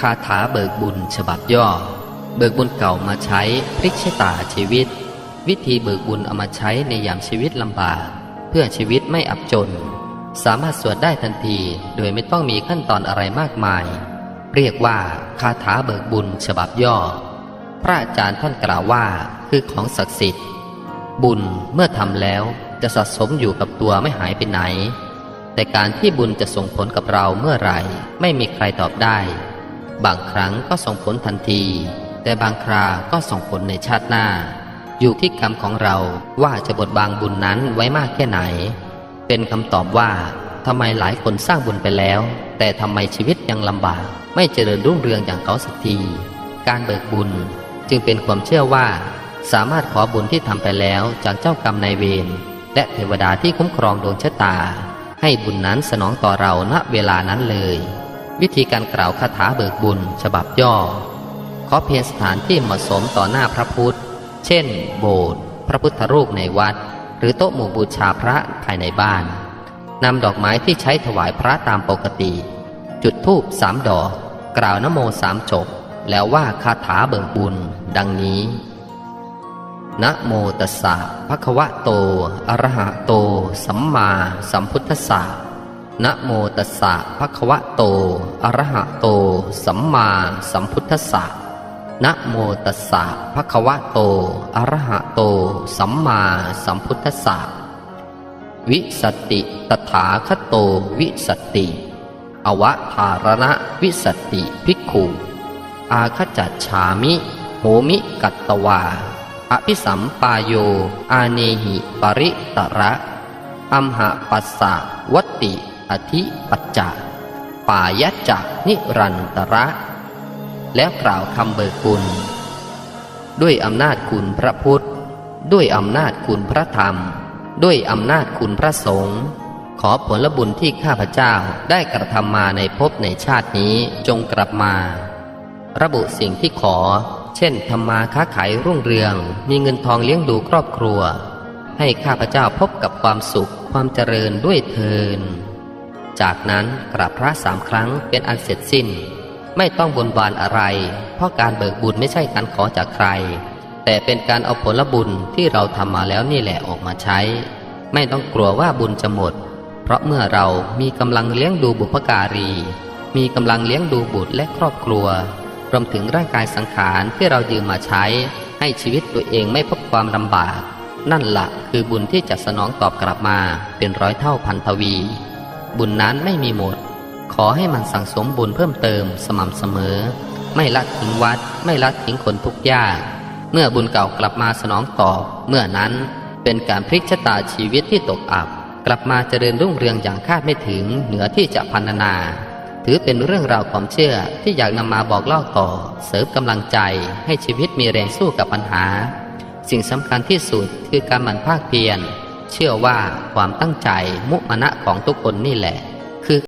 คาถาเบิกบุญฉบับย่อ เบิกบุญเก่ามาใช้พลิกชะตาชีวิต วิธีเบิกบุญเอามาใช้ในยามชีวิตลำบาก เพื่อชีวิตไม่อับจน สามารถสวดได้ทันทีโดยไม่ต้องมีขั้นตอนอะไรมากมาย เรียกว่าคาถาเบิกบุญฉบับย่อ พระอาจารย์ท่านกล่าวว่าคือของศักดิ์สิทธิ์ บุญเมื่อทำแล้วจะสะสมอยู่กับตัวไม่หายไปไหน แต่การที่บุญจะส่งผลกับเราเมื่อไหร่ ไม่มีใครตอบได้ บางครั้งก็ส่งผลทันที แต่บางคราก็ส่งผลในชาติหน้า อยู่ที่กรรมของเราว่าจะบดบางบุญนั้นไว้มากแค่ไหน เป็นคำตอบว่าทำไมหลายคนสร้างบุญไปแล้ว แต่ทำไมชีวิตยังลำบาก ไม่เจริญรุ่งเรืองอย่างเขาสักที การเบิกบุญจึงเป็นความเชื่อว่า สามารถขอบุญที่ทำไปแล้วจากเจ้ากรรมนายเวรและเทวดาที่คุ้มครองดวงชะตา ให้บุญนั้นสนองต่อเราณเวลานั้นเลย วิธีการกล่าวคาถาเบิกบุญ ฉบับย่อ ขอเพียงสถานที่เหมาะสมต่อหน้าพระพุทธ เช่น โบสถ์พระพุทธรูปในวัด หรือโต๊ะหมู่บูชาพระภายในบ้านนำดอกไม้ที่ใช้ถวายพระตามปกติ จุดธูปสามดอก กล่าวนโมสามจบ แล้วว่าคาถาเบิกบุญ ดังนี้นะโมตัสสะภะคะวะโต อะระหะโต สัมมาสัมพุทธัสสะ นะโมตัสสะภะคะวะโต อะระหะโต สัมมาสัมพุทธัสสะนะโมตัสสะภะคะวะโต อะระหะโต สัมมาสัมพุทธัสสะ วิสติ ตถาคตโต วิสติ อวธารณะวิสติภิกขุ อาคจัดฉามิโหมิกัตตวา อภิสัมปายโย อาเนหิปริตระ อัมหะปัสสะวติ อธิปัจจะปายะจะนิรันตระ แล้วกล่าวคำเบิกบุญด้วยอำนาจคุณพระพุทธ ด้วยอำนาจคุณพระธรรม ด้วยอำนาจคุณพระสงฆ์ขอผลบุญที่ข้าพเจ้าได้กระทำมาในภพในชาตินี้จงกลับมา ระบุสิ่งที่ขอ เช่นทำมาค้าขายรุ่งเรือง มีเงินทองเลี้ยงดูครอบครัว ให้ข้าพเจ้าพบกับความสุขความเจริญด้วยเทิน จากนั้นกราบพระสามครั้งเป็นอันเสร็จสิ้น ไม่ต้องบนบานอะไร เพราะการเบิกบุญไม่ใช่การขอจากใคร แต่เป็นการเอาผลบุญที่เราทำมาแล้วนี่แหละออกมาใช้ ไม่ต้องกลัวว่าบุญจะหมด เพราะเมื่อเรามีกำลังเลี้ยงดูบุพการี มีกำลังเลี้ยงดูบุตรและครอบครัวรวมถึงร่างกายสังขารที่เรายืมมาใช้ ให้ชีวิตตัวเองไม่พบความลำบาก นั่นละคือบุญที่จะสนองตอบกลับมาเป็นร้อยเท่าพันทวี บุญนั้นไม่มีหมด ขอให้มันสั่งสมบุญเพิ่มเติมสม่ำเสมอ ไม่ละทิ้งวัด ไม่ละทิ้งคนทุกข์ยาก เมื่อบุญเก่ากลับมาสนองตอบ เมื่อนั้นเป็นการพลิกชะตาชีวิตที่ตกอับ กลับมาเจริญรุ่งเรืองอย่างคาดไม่ถึงเหนือที่จะพันนา ถือเป็นเรื่องราวความเชื่อที่อยากนำมาบอกเล่าต่อ เสริมกำลังใจให้ชีวิตมีแรงสู้กับปัญหา สิ่งสำคัญที่สุดคือการหมั่นภาคเพียร เชื่อว่าความตั้งใจมุมานะของทุกคนนี่แหละ